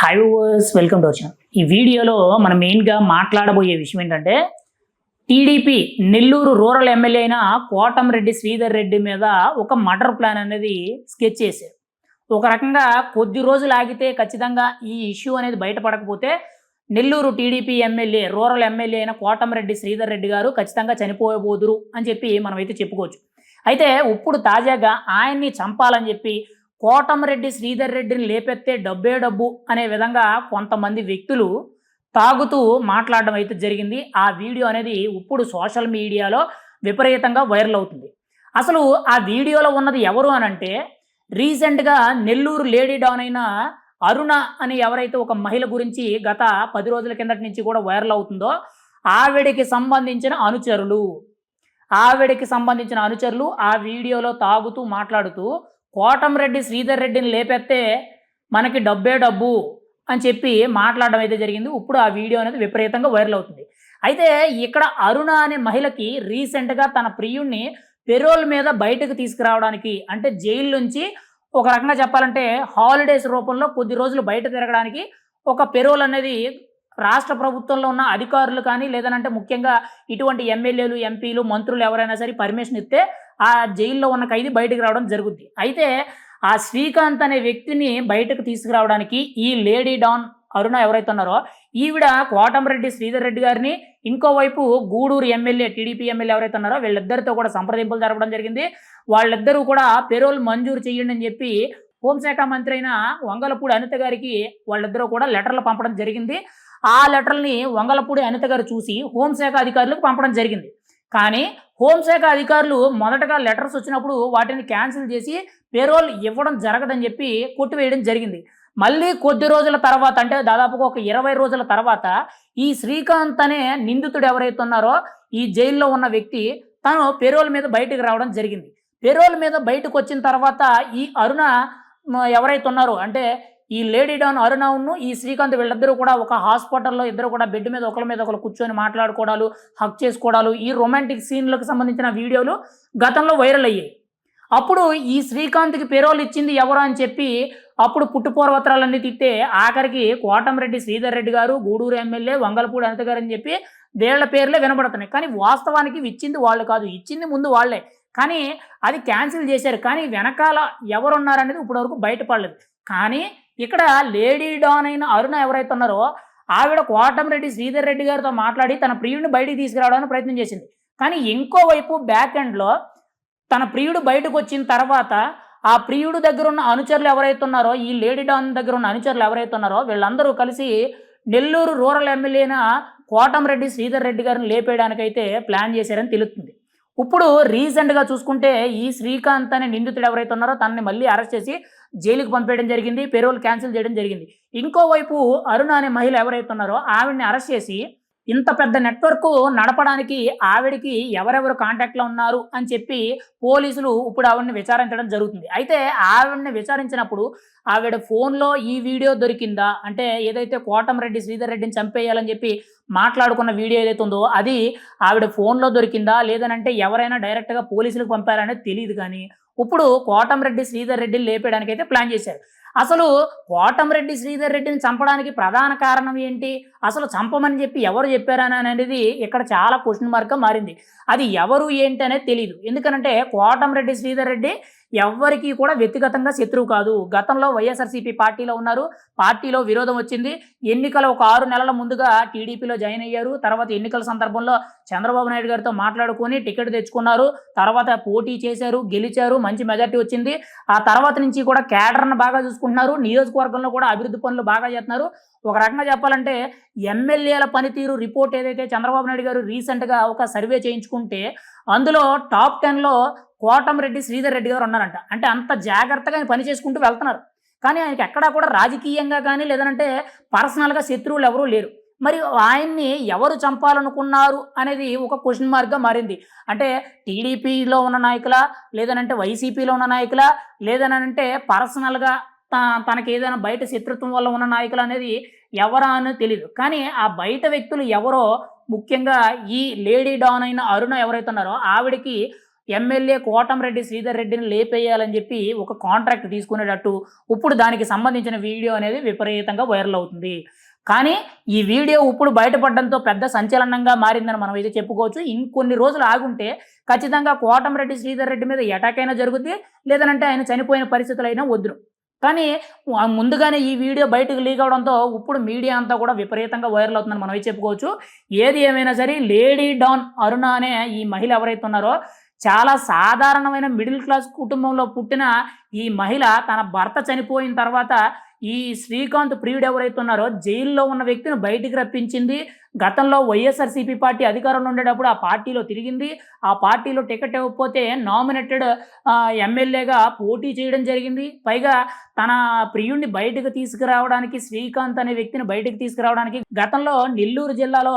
High verse welcome to వచ్చిన ఈ వీడియోలో మనం మెయిన్గా మాట్లాడబోయే విషయం ఏంటంటే టీడీపీ నెల్లూరు రూరల్ ఎమ్మెల్యే అయిన కోటంరెడ్డి శ్రీధర్ రెడ్డి మీద ఒక మర్డర్ ప్లాన్ అనేది స్కెచ్ చేశారు. ఒక రకంగా కొద్ది రోజులు ఆగితే ఖచ్చితంగా ఈ ఇష్యూ అనేది బయటపడకపోతే Nellore TDP MLA rural MLA అయిన కోటంరెడ్డి శ్రీధర్ రెడ్డి గారు ఖచ్చితంగా చనిపోయబోదురు అని చెప్పి మనం అయితే చెప్పుకోవచ్చు. అయితే ఇప్పుడు తాజాగా ఆయన్ని చంపాలని చెప్పి కోటమరెడ్డి శ్రీధర్ రెడ్డిని లేపెత్తే డబ్బే డబ్బు అనే విధంగా కొంతమంది వ్యక్తులు తాగుతూ మాట్లాడడం అయితే జరిగింది. ఆ వీడియో అనేది ఇప్పుడు సోషల్ మీడియాలో విపరీతంగా వైరల్ అవుతుంది. అసలు ఆ వీడియోలో ఉన్నది ఎవరు అని అంటే రీసెంట్గా నెల్లూరు లేడీ డౌన్ అయిన అరుణ అని ఎవరైతే ఒక మహిళ గురించి గత పది రోజుల కిందటి నుంచి కూడా వైరల్ అవుతుందో ఆవిడకి సంబంధించిన అనుచరులు. ఆవిడకి సంబంధించిన అనుచరులు ఆ వీడియోలో తాగుతూ మాట్లాడుతూ కోటంరెడ్డి శ్రీధర్ రెడ్డిని లేపెత్తే మనకి డబ్బే డబ్బు అని చెప్పి మాట్లాడడం అయితే జరిగింది. ఇప్పుడు ఆ వీడియో అనేది విపరీతంగా వైరల్ అవుతుంది. అయితే ఇక్కడ అరుణ అనే మహిళకి రీసెంట్గా తన ప్రియుణ్ణి పెరోల్ మీద బయటకు తీసుకురావడానికి అంటే జైలు నుంచి ఒక రకంగా చెప్పాలంటే హాలిడేస్ రూపంలో కొద్ది రోజులు బయట తిరగడానికి ఒక పెరోల్ అనేది రాష్ట్ర ప్రభుత్వంలో ఉన్న అధికారులు కానీ లేదనంటే ముఖ్యంగా ఇటువంటి ఎమ్మెల్యేలు ఎంపీలు మంత్రులు ఎవరైనా సరే పర్మిషన్ ఇస్తే ఆ జైల్లో ఉన్న ఖైదీ బయటకు రావడం జరుగుద్ది. అయితే ఆ శ్రీకాంత్ అనే వ్యక్తిని బయటకు తీసుకురావడానికి ఈ లేడీ డాన్ అరుణ ఎవరైతే ఉన్నారో ఈవిడ కోటంరెడ్డి శ్రీధర్ రెడ్డి గారిని ఇంకోవైపు గూడూరు ఎమ్మెల్యే టీడీపీ ఎమ్మెల్యే ఎవరైతే ఉన్నారో వీళ్ళిద్దరితో కూడా సంప్రదింపులు జరపడం జరిగింది. వాళ్ళిద్దరూ కూడా పెరోల్ మంజూరు చేయండి అని చెప్పి హోంశాఖ మంత్రి అయిన వంగలపూడి అనిత గారికి వాళ్ళిద్దరూ కూడా లెటర్లు పంపడం జరిగింది. ఆ లెటర్ని వంగలపూడి అనిత గారు చూసి హోంశాఖ అధికారులకు పంపడం జరిగింది. కానీ హోంశాఖ అధికారులు మొదటగా లెటర్స్ వచ్చినప్పుడు వాటిని క్యాన్సిల్ చేసి పేరోల్ ఇవ్వడం జరగదని చెప్పి కొట్టివేయడం జరిగింది. మళ్ళీ కొద్ది రోజుల తర్వాత అంటే దాదాపుగా ఒక ఇరవై రోజుల తర్వాత ఈ శ్రీకాంత్ అనే నిందితుడు ఎవరైతే ఉన్నారో ఈ జైల్లో ఉన్న వ్యక్తి తను పెరోల్ మీద బయటకు రావడం జరిగింది. పెరోల్ మీద బయటకు వచ్చిన తర్వాత ఈ అరుణ ఎవరైతే ఉన్నారో అంటే ఈ లేడీ డాన్ అరుణవును ఈ శ్రీకాంత్ వీళ్ళిద్దరూ కూడా ఒక హాస్పిటల్లో ఇద్దరు కూడా బెడ్ మీద ఒకరి మీద ఒకరు కూర్చొని మాట్లాడుకోవడాలు హక్ చేసుకోవడాలు ఈ రొమాంటిక్ సీన్లకు సంబంధించిన వీడియోలు గతంలో వైరల్ అయ్యాయి. అప్పుడు ఈ శ్రీకాంత్కి పేరోలు ఇచ్చింది ఎవరు అని చెప్పి అప్పుడు పుట్టుపూర్వత్రాలన్నీ తిట్టే ఆఖరికి కోటంరెడ్డి శ్రీధర్ రెడ్డి గారు గూడూరు ఎమ్మెల్యే వంగలపూడి అనిత గారు అని చెప్పి వీళ్ళ పేర్లే వినబడుతున్నాయి. కానీ వాస్తవానికి ఇచ్చింది వాళ్ళు కాదు. ఇచ్చింది ముందు వాళ్ళే. కానీ అది క్యాన్సిల్ చేశారు. కానీ వెనకాల ఎవరున్నారనేది ఇప్పటివరకు బయటపడలేదు. కానీ ఇక్కడ లేడీ డాన్ అయిన అరుణ ఎవరైతే ఉన్నారో ఆవిడ కోటంరెడ్డి శ్రీధర్ రెడ్డి గారితో మాట్లాడి తన ప్రియుడిని బయటికి తీసుకురావడానికి ప్రయత్నం చేసింది. కానీ ఇంకోవైపు బ్యాక్ ఎండ్లో తన ప్రియుడు బయటకు వచ్చిన తర్వాత ఆ ప్రియుడు దగ్గర ఉన్న అనుచరులు ఎవరైతే ఉన్నారో ఈ లేడీ డాన్ దగ్గర ఉన్న అనుచరులు ఎవరైతే ఉన్నారో వీళ్ళందరూ కలిసి నెల్లూరు రూరల్ ఎమ్మెల్యేన కోటంరెడ్డి శ్రీధర్ రెడ్డి గారిని లేపేయడానికైతే ప్లాన్ చేశారని తెలుస్తుంది. ఇప్పుడు రీసెంట్గా చూసుకుంటే ఈ శ్రీకాంత్ అనే నిందితుడు ఎవరైతే ఉన్నారో తనని మళ్ళీ అరెస్ట్ చేసి జైలుకి పంపేయడం జరిగింది పెరోల్ క్యాన్సిల్ చేయడం జరిగింది. ఇంకోవైపు అరుణ అనే మహిళ ఎవరైతే ఉన్నారో ఆవిడని అరెస్ట్ చేసి ఇంత పెద్ద నెట్వర్క్ నడపడానికి ఆవిడకి ఎవరెవరు కాంటాక్ట్లో ఉన్నారు అని చెప్పి పోలీసులు ఇప్పుడు ఆవిడని విచారించడం జరుగుతుంది. అయితే ఆవిడని విచారించినప్పుడు ఆవిడ ఫోన్లో ఈ వీడియో దొరికిందా? అంటే ఏదైతే కోటంరెడ్డి శ్రీధర్ రెడ్డిని చంపేయాలని చెప్పి మాట్లాడుకున్న వీడియో ఏదైతే ఉందో అది ఆవిడ ఫోన్లో దొరికిందా? లేదనంటే ఎవరైనా డైరెక్ట్గా పోలీసులకు పంపారనేది తెలియదు కానీ ఇప్పుడు కోటంరెడ్డి శ్రీధర్ రెడ్డిని లేపేయడానికి అయితే ప్లాన్ చేశారు. అసలు కోటంరెడ్డి శ్రీధర్ రెడ్డిని చంపడానికి ప్రధాన కారణం ఏంటి? అసలు చంపమని చెప్పి ఎవరు చెప్పారని అనేది ఇక్కడ చాలా క్వశ్చన్ మార్క్గా మారింది. అది ఎవరు ఏంటి అనేది తెలియదు ఎందుకనంటే కోటంరెడ్డి శ్రీధర్ రెడ్డి ఎవ్వరికీ కూడా వ్యక్తిగతంగా శత్రువు కాదు. గతంలో వైఎస్ఆర్సీపీ పార్టీలో ఉన్నారు. పార్టీలో విరోధం వచ్చింది. ఎన్నికల ఒక ఆరు నెలల ముందుగా టీడీపీలో జాయిన్ అయ్యారు. తర్వాత ఎన్నికల సందర్భంలో చంద్రబాబు నాయుడు గారితో మాట్లాడుకొని టికెట్ తెచ్చుకున్నారు. తర్వాత పోటీ చేశారు గెలిచారు మంచి మెజార్టీ వచ్చింది. ఆ తర్వాత నుంచి కూడా కేడర్ను బాగా చూసుకుంటున్నారు. నియోజకవర్గంలో కూడా అభివృద్ధి పనులు బాగా చేస్తున్నారు. ఒక రకంగా చెప్పాలంటే ఎమ్మెల్యేల పనితీరు రిపోర్ట్ ఏదైతే చంద్రబాబు నాయుడు గారు రీసెంట్గా ఒక సర్వే చేయించుకుంటే అందులో టాప్ టెన్లో కోటంరెడ్డి శ్రీధర్ రెడ్డి గారు ఉన్నారంట. అంటే అంత జాగ్రత్తగా ఆయన పని చేసుకుంటూ వెళ్తున్నారు. కానీ ఆయనకి ఎక్కడా కూడా రాజకీయంగా కానీ లేదంటే పర్సనల్గా శత్రువులు ఎవరూ లేరు. మరి ఆయన్ని ఎవరు చంపాలనుకున్నారు అనేది ఒక క్వశ్చన్ మార్క్గా మారింది. అంటే టీడీపీలో ఉన్న నాయకుల లేదనంటే వైసీపీలో ఉన్న నాయకుల లేదనంటే పర్సనల్గా తనకి ఏదైనా బయట శత్రుత్వం వల్ల ఉన్న నాయకులు అనేది ఎవరా అని తెలియదు కానీ ఆ బయట వ్యక్తులు ఎవరో ముఖ్యంగా ఈ లేడీ డాన్ అయిన అరుణ ఎవరైతే ఉన్నారో ఆవిడకి ఎమ్మెల్యే కోటంరెడ్డి శ్రీధర్ రెడ్డిని లేపేయాలని చెప్పి ఒక కాంట్రాక్ట్ తీసుకునేటట్టు ఇప్పుడు దానికి సంబంధించిన వీడియో అనేది విపరీతంగా వైరల్ అవుతుంది. కానీ ఈ వీడియో ఇప్పుడు బయటపడడంతో పెద్ద సంచలనంగా మారిందని మనం అయితే చెప్పుకోవచ్చు. ఇంకొన్ని రోజులు ఆగుంటే ఖచ్చితంగా కోటంరెడ్డి శ్రీధర్ రెడ్డి మీద ఎటాక్ అయినా జరుగుద్ది లేదనంటే ఆయన చనిపోయిన పరిస్థితులు అయినా వద్దురు కానీ ముందుగానే ఈ వీడియో బయటకు లీక్ అవడంతో ఇప్పుడు మీడియా అంతా కూడా విపరీతంగా వైరల్ అవుతుందని మనమే చెప్పుకోవచ్చు. ఏది ఏమైనా సరే లేడీ డాన్ అరుణ అనే ఈ మహిళ ఎవరైతే ఉన్నారో చాలా సాధారణమైన మిడిల్ క్లాస్ కుటుంబంలో పుట్టిన ఈ మహిళ తన భర్త చనిపోయిన తర్వాత ఈ శ్రీకాంత్ ప్రియుడు ఎవరైతే ఉన్నారో జైల్లో ఉన్న వ్యక్తిని బయటికి రప్పించింది. గతంలో వైఎస్ఆర్సీపీ పార్టీ అధికారంలో ఉండేటప్పుడు ఆ పార్టీలో తిరిగింది. ఆ పార్టీలో టికెట్ ఇవ్వకపోతే నామినేటెడ్ ఎమ్మెల్యేగా పోటీ చేయడం జరిగింది. పైగా తన ప్రియుడిని బయటకు తీసుకురావడానికి శ్రీకాంత్ అనే వ్యక్తిని బయటకు తీసుకురావడానికి గతంలో నెల్లూరు జిల్లాలో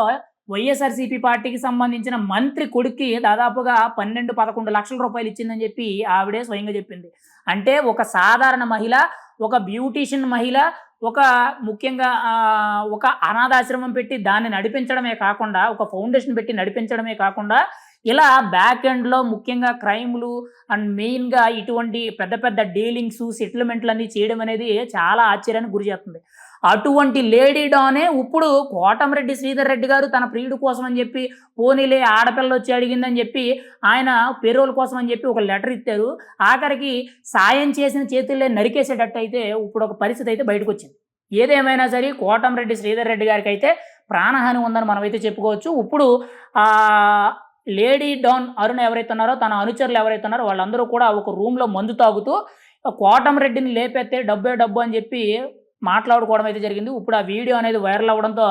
వైఎస్ఆర్సీపీ పార్టీకి సంబంధించిన మంత్రి కొడుక్కి దాదాపుగా పన్నెండు పదకొండు లక్షల రూపాయలు ఇచ్చిందని చెప్పి ఆవిడే స్వయంగా చెప్పింది. అంటే ఒక సాధారణ మహిళ ఒక బ్యూటీషియన్ మహిళ ఒక ముఖ్యంగా ఒక అనాథాశ్రమం పెట్టి దాన్ని నడిపించడమే కాకుండా ఒక ఫౌండేషన్ పెట్టి నడిపించడమే కాకుండా ఇలా బ్యాక్ ఎండ్లో ముఖ్యంగా క్రైమ్లు అండ్ మెయిన్గా ఇటువంటి పెద్ద పెద్ద డీలింగ్స్ సెటిల్మెంట్లు అన్నీ చేయడం అనేది చాలా ఆశ్చర్యానికి గురి చేస్తుంది. అటువంటి లేడీ డానే ఇప్పుడు కోటమిరెడ్డి శ్రీధర్ రెడ్డి గారు తన ప్రియుడు కోసం అని చెప్పి పోనీలే ఆడపిల్ల వచ్చి అడిగిందని చెప్పి ఆయన పేరోల్ కోసం అని చెప్పి ఒక లెటర్ ఇచ్చారు. ఆఖరికి సాయం చేసిన చేతుల్లే నరికేసేటట్టు అయితే ఇప్పుడు ఒక పరిస్థితి అయితే బయటకు వచ్చింది ఏదేమైనా సరే కోటంరెడ్డి శ్రీధర్ రెడ్డి గారికి అయితే ప్రాణహాని ఉందని మనం అయితే చెప్పుకోవచ్చు. ఇప్పుడు లేడీ డాన్ అరుణ్ ఎవరైతే ఉన్నారో తన అనుచరులు ఎవరైతే ఉన్నారో వాళ్ళందరూ కూడా ఒక రూమ్లో మందు తాగుతూ కోటం రెడ్డిని లేపెత్తే డబ్బే డబ్బు అని చెప్పి మాట్లాడుకోవడం అయితే జరిగింది. ఇప్పుడు ఆ వీడియో అనేది వైరల్ అవ్వడంతో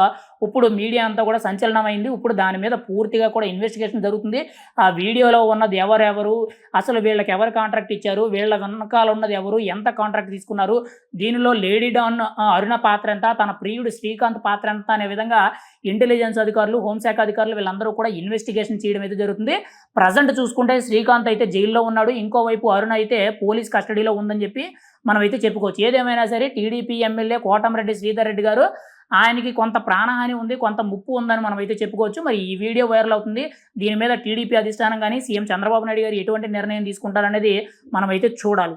ఇప్పుడు మీడియా అంతా కూడా సంచలనమైంది. ఇప్పుడు దాని మీద పూర్తిగా కూడా ఇన్వెస్టిగేషన్ జరుగుతుంది. ఆ వీడియోలో ఉన్నది ఎవరెవరు? అసలు వీళ్ళకి ఎవరు కాంట్రాక్ట్ ఇచ్చారు? వీళ్ళ వెనకాల ఉన్నది ఎవరు? ఎంత కాంట్రాక్ట్ తీసుకున్నారు? దీనిలో లేడీ డాన్ అరుణ పాత్ర ఎంత? తన ప్రియుడు శ్రీకాంత్ పాత్ర ఎంత? అనే విధంగా ఇంటెలిజెన్స్ అధికారులు హోంశాఖ అధికారులు వీళ్ళందరూ కూడా ఇన్వెస్టిగేషన్ చేయడం అయితే జరుగుతుంది. ప్రజెంట్ చూసుకుంటే శ్రీకాంత్ అయితే జైల్లో ఉన్నాడు. ఇంకోవైపు అరుణ అయితే పోలీస్ కస్టడీలో ఉందని చెప్పి మనమైతే చెప్పుకోవచ్చు. ఏదేమైనా సరే టీడీపీ ఎమ్మెల్యే కోటమిరెడ్డి శ్రీధర్ రెడ్డి గారు ఆయనకి కొంత ప్రాణహాని ఉంది కొంత ముప్పు ఉందని మనం అయితే చెప్పుకోవచ్చు. మరి ఈ వీడియో వైరల్ అవుతుంది. దీని మీద టీడీపీ అధిష్టానం కానీ సీఎం చంద్రబాబు నాయుడు గారు ఎటువంటి నిర్ణయం తీసుకుంటారనేది మనం అయితే చూడాలి.